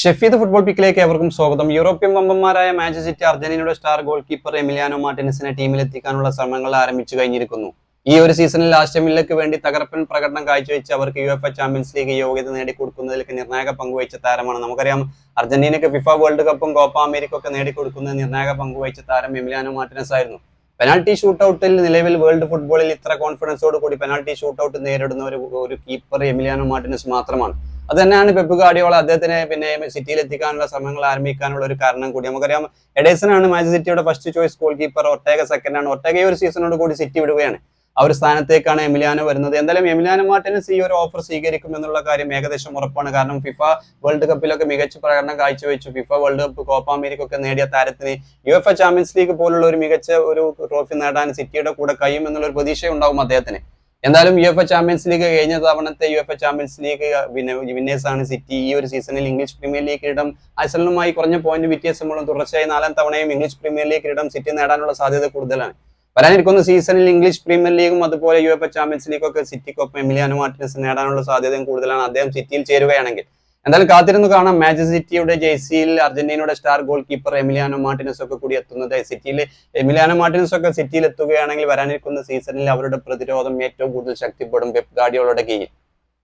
Shefeed football പിക്കിലേക്ക് ഏവർക്കും സ്വാഗതം. യൂറോപ്യൻ വമ്പന്മാരായ മാഞ്ചസ്റ്റർ സിറ്റി അർജന്റീനയുടെ സ്റ്റാർ ഗോൾ കീപ്പർ എമിലിയാനോ മാർട്ടിനസിനെ ടീമിലെത്തിക്കാനുള്ള ശ്രമങ്ങൾ ആരംഭിച്ചു കഴിഞ്ഞിരിക്കുന്നു. ഈ ഒരു സീസണിൽ ആസ്റ്റമില്ലയ്ക്ക് വേണ്ടി തകർപ്പൻ പ്രകടനം കാഴ്ചവെച്ച് അവർക്ക് U F A champions league യോഗ്യത നേടിക്കൊടുക്കുന്നതിലേക്ക് നിർണായക പങ്കുവഹിച്ച താരമാണ്. നമുക്കറിയാം അർജന്റീനയ്ക്ക് ഫിഫ വേൾഡ് കപ്പും കോപ്പ അമേരിക്ക ഒക്കെ നേടിക്കൊടുക്കുന്ന നിർണായക പങ്കുവഹിച്ച താരം എമിലിയാനോ മാർട്ടിനസ് ആയിരുന്നു. പെനാൾട്ടി ഷൂട്ടൌട്ടിൽ നിലവിൽ വേൾഡ് ഫുട്ബോളിൽ ഇത്ര കോൺഫിഡൻസോട് കൂടി പെനാൾട്ടി ഷൂട്ടൌട്ട് നേരിടുന്ന ഒരു ഒരു കീപ്പർ എമിലിയാനോ മാർട്ടിനസ് മാത്രമാണ്. അത് തന്നെയാണ് പെപ്പ് ഗാഡിയോള അദ്ദേഹത്തിനെ പിന്നെ സിറ്റിയിൽ എത്തിക്കാനുള്ള ശ്രമങ്ങൾ ആരംഭിക്കാനുള്ള ഒരു കാരണം കൂടി. നമുക്കറിയാം എഡേസൺ ആണ് മാഞ്ചസ്റ്റർ സിറ്റിയുടെ first choice goalkeeper Ortega second ആണ്. ഒട്ടേക ഒരു സീസണോട് കൂടി സിറ്റി വിടുകയാണ്. ആ ഒരു സ്ഥാനത്തേക്കാണ് എമിലിയാനോ വരുന്നത്. എന്തായാലും എമിലിയാനോ മാർട്ടിനസ് ഈ ഒരു ഓഫർ സ്വീകരിക്കും എന്നുള്ള കാര്യം ഏകദേശം ഉറപ്പാണ്. കാരണം ഫിഫ വേൾഡ് കപ്പിലൊക്കെ മികച്ച പ്രകടനം കാഴ്ചവെച്ചു. FIFA World Cup Copa America ഒക്കെ നേടിയ താരത്തിന് U F A champions league പോലുള്ള ഒരു മികച്ച ഒരു ട്രോഫി നേടാൻ സിറ്റിയുടെ കൂടെ കഴിയും എന്നുള്ള ഒരു പ്രതീക്ഷ ഉണ്ടാവും അദ്ദേഹത്തിന്. എന്തായാലും U F A champions league കഴിഞ്ഞ തവണത്തെ U F A champions league winners ആണ് സിറ്റി ഈ ഒരു സീസണിൽ ഇംഗ്ലീഷ് പ്രീമിയർ ലീഗ് കിരീടം അസലിനുമായി കുറഞ്ഞ പോയിന്റ് വ്യത്യാസമുള്ള തുടർച്ചയായി നാലാം തവണയും ഇംഗ്ലീഷ് പ്രീമിയർ ലീഗ് കിരീടം സിറ്റി നേടാനുള്ള സാധ്യത കൂടുതലാണ്. വരാനിരിക്കുന്ന സീസണിൽ ഇംഗ്ലീഷ് പ്രീമിയർ ലീഗും അതുപോലെ യു എഫ് എ ചാമ്പ്യൻസ് ലീഗും ഒക്കെ സിറ്റിക്കൊപ്പം എമിലിയാനോ മാർട്ടിനസ് നേടാനുള്ള സാധ്യതയും കൂടുതലാണ്. അദ്ദേഹം സിറ്റിയിൽ ചേരുകയാണെങ്കിൽ എന്തായാലും കാത്തിരുന്ന് കാണാം. മാഞ്ചസ്റ്റർ സിറ്റിയുടെ ജേഴ്സിയിൽ അർജന്റീനയുടെ star goalkeeper Emiliano Martinez ഒക്കെ കൂടി എത്തുന്നത്. സിറ്റിയിൽ എമിലിയാനോ മാർട്ടിനസ് ഒക്കെ സിറ്റിയിൽ എത്തുകയാണെങ്കിൽ വരാനിരിക്കുന്ന സീസണിൽ അവരുടെ പ്രതിരോധം ഏറ്റവും കൂടുതൽ ശക്തിപ്പെടും. പെപ് ഗാഡിയോളുടെ കീഴിൽ.